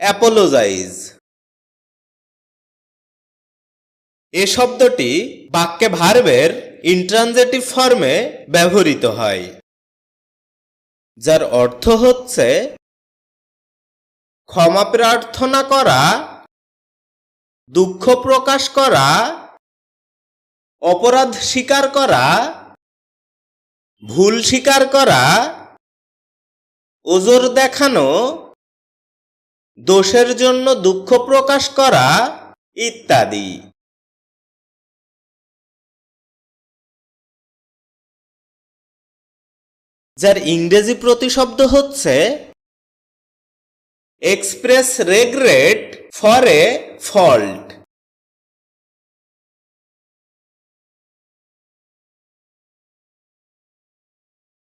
Apologize এ শব্দটি বাক্যে ভার্বের ইন্ট্রানজেটিভ ফর্মে ব্যবহৃত হয়, যার অর্থ হচ্ছে ক্ষমা প্রার্থনা করা, দুঃখ প্রকাশ করা, অপরাধ স্বীকার করা, ভুল স্বীকার করা, ওজোর দেখানো দোষের জন্য দুঃখ প্রকাশ করা ইত্যাদি। যার ইংরেজি প্রতিশব্দ হচ্ছে, express regret for a fault.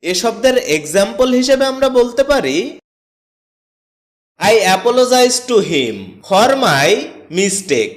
এ শব্দের এক্সাম্পল হিসেবে আমরা বলতে পারি I apologise to him for my mistake